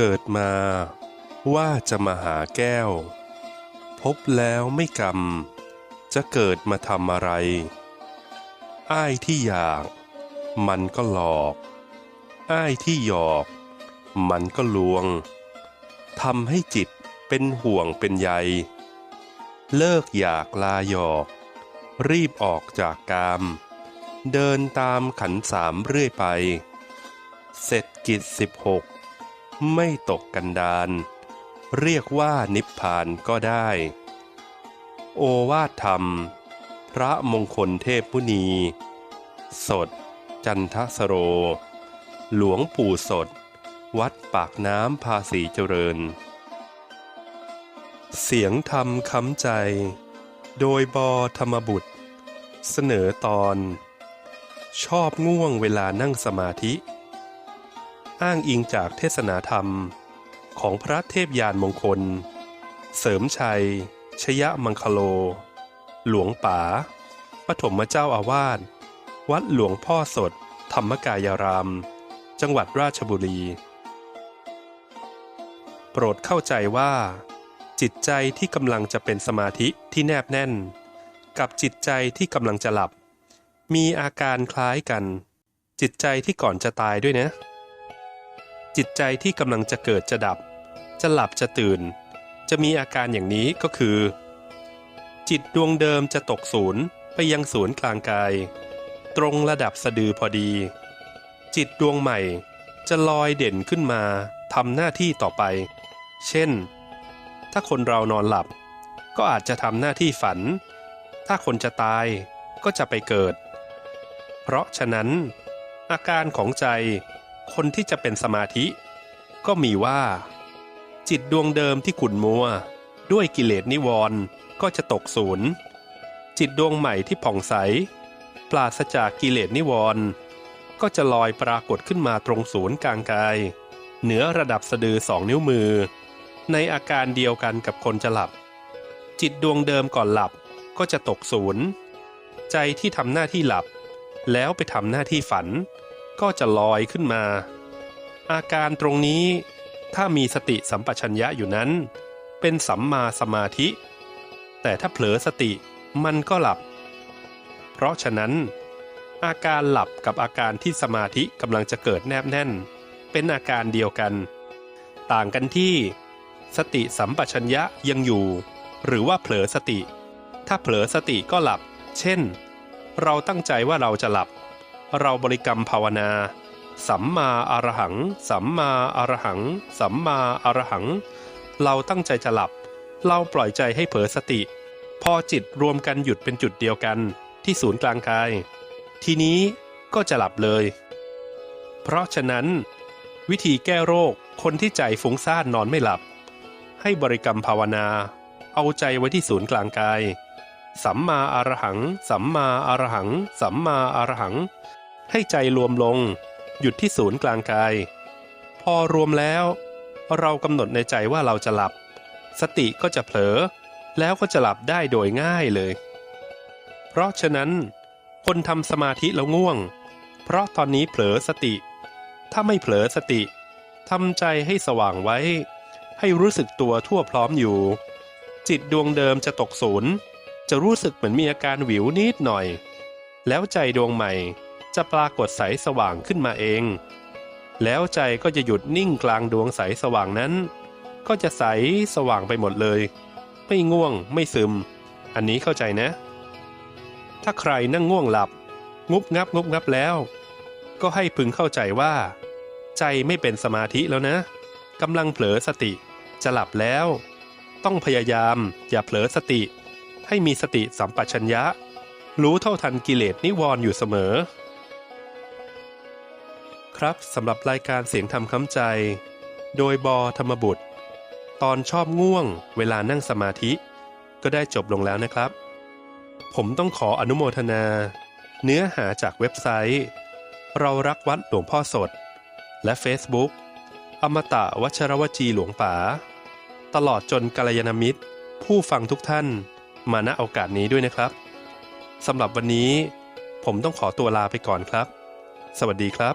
เกิดมาว่าจะมาหาแก้ว พบแล้วไม่กรรม จะเกิดมาทำอะไร อ้ายที่อยาก มันก็หลอก อ้ายที่หยอก มันก็ลวงทำให้จิตเป็นห่วงเป็นใย เลิกอยากลาหยอก รีบออกจากกาม เดินตามขันสามเรื่อยไป เสร็จกิจสิบหก ไม่ตกกันดาน เรียกว่านิพพานก็ได้ โอวาทธรรม พระมงคลเทพมุนี สด จันทสโร หลวงปู่สด วัดปากน้ำภาษีเจริญ เสียงธรรมค้ำใจ โดยบอธรรมบุตร เสนอตอน ชอบง่วงเวลานั่งสมาธิ อ้างอิงจากเทศนาธรรม ของพระเทพยานมงคล เสริมชัย ชยะมังคโล หลวงป๋าปฐมเจ้าอาวาส วัดหลวงพ่อสด ธรรมกายาราม จังหวัดราชบุรี โปรดเข้าใจว่า จิตใจที่กำลังจะเป็นสมาธิที่แนบแน่น กับจิตใจที่กำลังจะหลับ มีอาการคล้ายกัน จิตใจที่ก่อนจะตายด้วยนะ จิตใจที่กำลังจะเกิดจะดับ จะหลับจะตื่น จะมีอาการอย่างนี้ก็คือ จิตดวงเดิมจะตกศูนย์ไปยังศูนย์กลางกาย ตรงระดับสะดือพอดี จิตดวงใหม่จะลอยเด่นขึ้นมาทำหน้าที่ต่อไป เช่น ถ้าคนเรานอนหลับ ก็อาจจะทำหน้าที่ฝัน ถ้าคนจะตายก็จะไปเกิด เพราะฉะนั้น อาการของใจ คนที่จะเป็นสมาธิ ก็มีว่า จิตดวงเดิมที่ขุ่นมัว ด้วยกิเลสนิวรณ์ก็จะตกศูนย์ จิตดวงใหม่ที่ผ่องใส ปราศจากกิเลสนิวรณ์ก็จะลอยปรากฏขึ้นมาตรงศูนย์กลางกาย เหนือระดับสะดือสองนิ้วมือ ในอาการเดียวกันกับคนจะหลับ จิตดวงเดิมก่อนหลับก็จะตกศูนย์ ใจที่ทำหน้าที่หลับ แล้วไปทำหน้าที่ฝัน ก็จะลอยขึ้นมา อาการตรงนี้ถ้ามีสติสัมปชัญญะอยู่นั้น เป็นสัมมาสมาธิ แต่ถ้าเผลอสติมันก็หลับ เพราะฉะนั้น อาการหลับกับอาการที่สมาธิกำลังจะเกิดแนบแน่น เป็นอาการเดียวกัน ต่างกันที่ สติสัมปชัญญะยังอยู่ หรือว่าเผลอสติ ถ้าเผลอสติก็หลับ เช่น เราตั้งใจว่าเราจะหลับ เราบริกรรมภาวนา สัมมาอรหัง สัมมาอรหัง สัมมาอรหัง เราตั้งใจจะหลับ เราปล่อยใจให้เผลอสติ พอจิตรวมกันหยุดเป็นจุดเดียวกันที่ศูนย์กลางกาย ทีนี้ก็จะหลับเลย เพราะฉะนั้น วิธีแก้โรคคนที่ใจฟุ้งซ่านนอนไม่หลับ ให้บริกรรมภาวนา เอาใจไว้ที่ศูนย์กลางกาย สัมมาอรหัง สัมมาอรหัง สัมมาอรหัง ให้ใจรวมลง หยุดที่ศูนย์กลางกาย พอรวมแล้ว เรากำหนดในใจว่าเราจะหลับ สติก็จะเผลอ แล้วก็จะหลับได้โดยง่ายเลย เพราะฉะนั้น คนทำสมาธิแล้วง่วง เพราะตอนนี้เผลอสติ ถ้าไม่เผลอสติทำใจให้สว่างไว้ ให้รู้สึกตัวทั่วพร้อมอยู่ จิตดวงเดิมจะตกศูนย์ จะรู้สึกเหมือนมีอาการหวิวนิดหน่อย แล้วใจดวงใหม่จะปรากฏใสสว่างขึ้นมาเอง แล้วใจก็จะหยุดนิ่งกลางดวงใสสว่างนั้น ก็จะใสสว่างไปหมดเลย ไม่ง่วงไม่ซึม อันนี้เข้าใจนะ ถ้าใครนั่งง่วงหลับ งุบงับงุบงับแล้ว ก็ให้พึงเข้าใจว่า ใจไม่เป็นสมาธิแล้วนะกำลังเผลอสติจะหลับแล้ว ต้องพยายามอย่าเผลอสติ ให้มีสติสัมปชัญญะ รู้เท่าทันกิเลสนิวรณ์อยู่เสมอ ครับสำหรับรายการเสียงธรรมคำใจ โดยบอธรรมบุตร ตอนชอบง่วง เวลานั่งสมาธิ ก็ได้จบลงแล้วนะครับ ผมต้องขออนุโมทนา เนื้อหาจากเว็บไซต์ เรารักวัดหลวงพ่อสด และ Facebook อมตะวัชรวจีหลวงป๋าตลอดจนกัลยาณมิตร ผู้ฟังทุกท่าน มาณโอกาสนี้ด้วยนะครับสำหรับวันนี้ ผมต้องขอตัวลาไปก่อนครับ สวัสดีครับ